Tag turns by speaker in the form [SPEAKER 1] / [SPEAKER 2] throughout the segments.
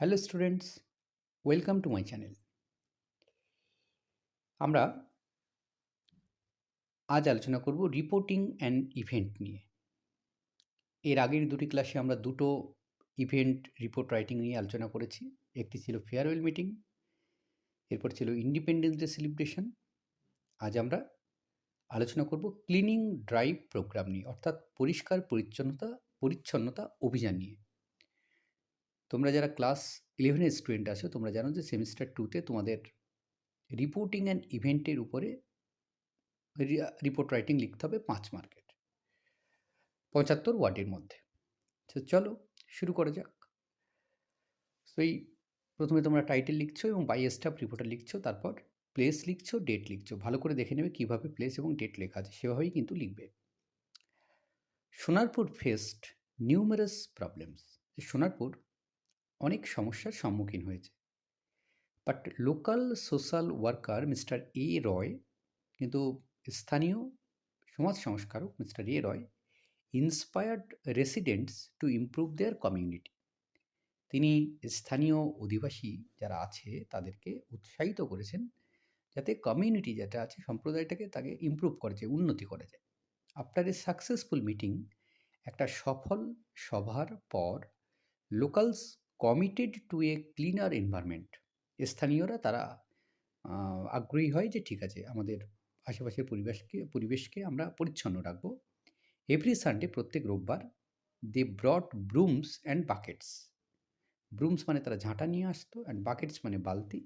[SPEAKER 1] Hello students welcome to my channel আমরা আজ আলোচনা করব রিপোর্টিং অ্যান্ড ইভেন্ট নিয়ে। এর আগের দুটি ক্লাসে আমরা দুটো ইভেন্ট রিপোর্ট রাইটিং নিয়ে আলোচনা করেছি। একটি ছিল ফেয়ারওয়েল মিটিং এরপর ছিল ইন্ডিপেন্ডেন্স ডে সেলিব্রেশন আজ আমরা আলোচনা করব ক্লিনিং ড্রাইভ প্রোগ্রাম নিয়ে, অর্থাৎ পরিষ্কার পরিচ্ছন্নতা পরিচ্ছন্নতা অভিযান নিয়ে। তোমরা যারা ক্লাস ইলেভেনের স্টুডেন্ট আছো, তোমরা জানো যে সেমিস্টার টুতে তোমাদের রিপোর্টিং অ্যান্ড ইভেন্টের উপরে রিপোর্ট রাইটিং লিখতে হবে পাঁচ মার্কের পঁচাত্তর ওয়ার্ডের মধ্যে। তো চলো, শুরু করা যাক। তো এই প্রথমে তোমরা টাইটেল লিখছো এবং বাই স্টাফ রিপোর্টার লিখছো, তারপর প্লেস লিখছো ডেট লিখছো। ভালো করে দেখে নেবে কীভাবে প্লেস এবং ডেট লেখা আছে, সেভাবেই কিন্তু লিখবে। Sonarpur faced numerous problems Sonarpur অনেক সমস্যার সম্মুখীন হয়েছে। But local social worker mister A Roy কিন্তু স্থানীয় সমাজ সংস্কারক mister A Roy inspired residents to improve their community তিনি স্থানীয় অধিবাসী যারা আছে তাদেরকে উৎসাহিত করেছেন যাতে কমিউনিটি যেটা আছে সম্প্রদায়টাকে তাকে ইমপ্রুভ করা যায় উন্নতি করা যায়। আফটার এ সাকসেসফুল মিটিং একটা সফল সভার পর locals committed to a cleaner environment স্থানীয়রা তারা আগ্রহী হয় যে ঠিক আছে, আমাদের আশেপাশের পরিবেশকে পরিবেশকে আমরা পরিচ্ছন্ন রাখব। এভরি সানডে প্রত্যেক রোববার they brought brooms and buckets brooms মানে তারা ঝাঁটা নিয়ে আসতো অ্যান্ড বাকেটস মানে বালতি।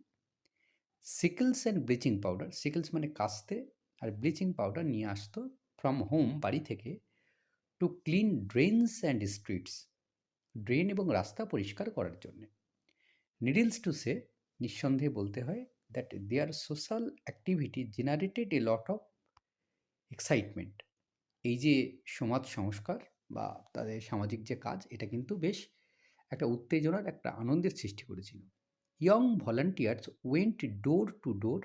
[SPEAKER 1] Sickles and bleaching powder sickles মানে কাস্তে আর ব্লিচিং পাউডার নিয়ে আসতো ফ্রম হোম বাড়ি থেকে to clean drains and streets drain এবং রাস্তা পরিষ্কার করার জন্য। নিডিলস টু সে নিঃসন্দেহে বলতে হয় that their social activity generated a lot of excitement এই যে সমাজ সংস্কার বা তাদের সামাজিক যে কাজ, এটা কিন্তু বেশ একটা উত্তেজনার একটা আনন্দের সৃষ্টি করেছিল। Young volunteers went door to door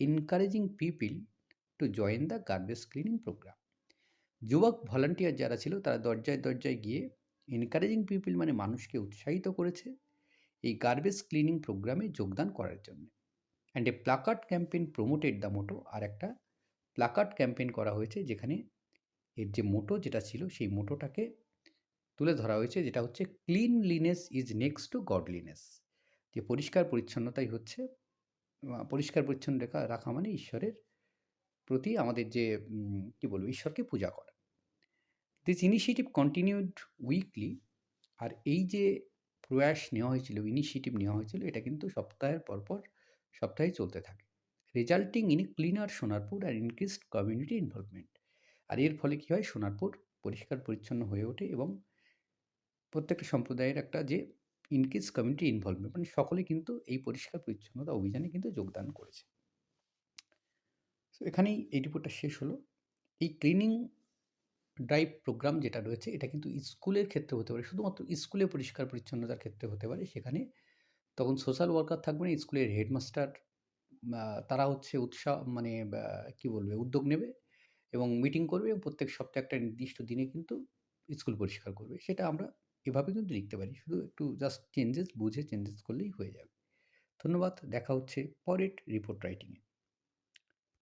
[SPEAKER 1] encouraging people to join the garbage cleaning programme যুবক ভলান্টিয়ার যারা ছিল, তারা দরজায় দরজায় গিয়ে এনকারেজিং পিপিল মানে মানুষকে উৎসাহিত করেছে এই গার্বেজ ক্লিনিং প্রোগ্রামে যোগদান করার জন্য। And a placard campaign promoted the motto আর একটা প্লাকার্ড ক্যাম্পেইন করা হয়েছে যেখানে এর যে মোটো যেটা ছিল সেই মোটোটাকে তুলে ধরা হয়েছে যেটা হচ্ছে cleanliness is next to godliness যে পরিষ্কার পরিচ্ছন্নতাই হচ্ছে পরিষ্কার পরিচ্ছন্ন রেখা, রাখা মানে ঈশ্বরের প্রতি আমাদের যে কী বলব, ঈশ্বরকে পূজা করা। দিস ইনিশিয়েটিভ কন্টিনিউড উইকলি আর এই যে প্রয়াস নেওয়া হয়েছিল ইনিশিয়েটিভ নেওয়া হয়েছিল, এটা কিন্তু সপ্তাহের পরপর সপ্তাহে চলতে থাকে। রেজাল্টিং ইন ক্লিনার সোনারপুর আর ইনক্রিজড কমিউনিটি ইনভলভমেন্ট আর এর ফলে কী হয়? সোনারপুর পরিষ্কার পরিচ্ছন্ন হয়ে ওঠে এবং প্রত্যেকটা সম্প্রদায়ের একটা যে ইনক্রিজ কমিউনিটি ইনভলভমেন্ট মানে সকলে কিন্তু এই পরিষ্কার পরিচ্ছন্নতা অভিযানে কিন্তু যোগদান করেছে। এখানেই এই রিপোর্টটা শেষ হলো। এই ক্লিনিং ড্রাইভ প্রোগ্রাম যেটা রয়েছে, এটা কিন্তু স্কুলের ক্ষেত্রে হতে পারে। শুধুমাত্র স্কুলে পরিষ্কার পরিচ্ছন্নতার ক্ষেত্রে হতে পারে। সেখানে তখন সোশ্যাল ওয়ার্কার থাকবে না স্কুলের হেডমাস্টার তারা হচ্ছে উৎসাহ মানে কি বলবে, উদ্যোগ নেবে এবং মিটিং করবে এবং প্রত্যেক সপ্তাহে একটা নির্দিষ্ট দিনে কিন্তু স্কুল পরিষ্কার করবে। সেটা আমরা এভাবে কিন্তু লিখতে পারি। শুধু একটু জাস্ট চেঞ্জেস বুঝে চেঞ্জেস করলেই হয়ে যাবে। ধন্যবাদ। দেখা হচ্ছে পরের রিপোর্ট রাইটিংয়ে